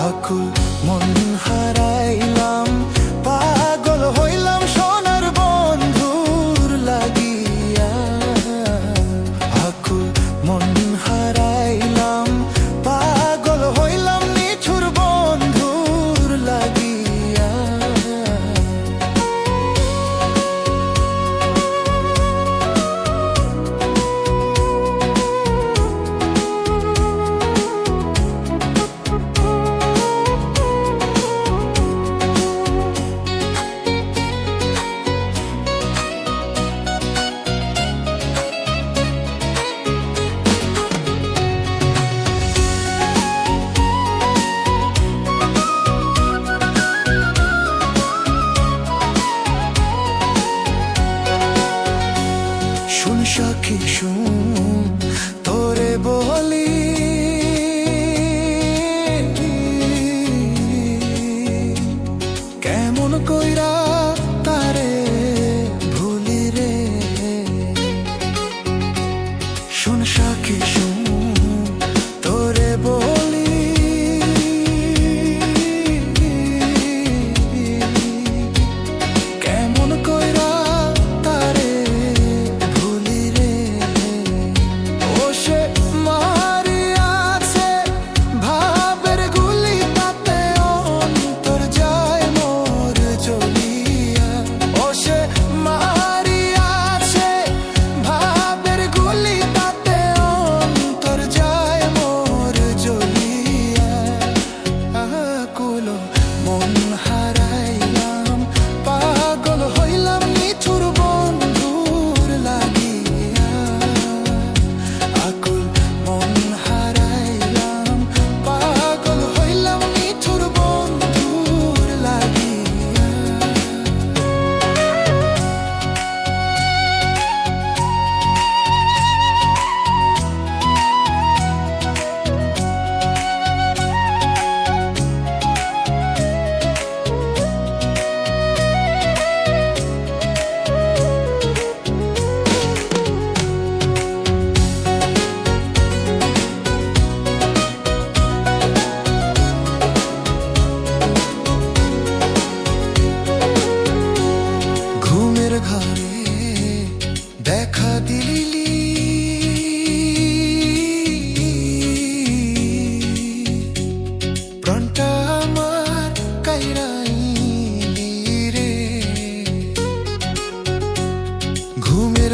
আকুল মন হারাইলাম সখী শুন? তোরে বলি কেমন কইরা তারে ভুলি রে? শুন সখী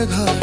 ঘর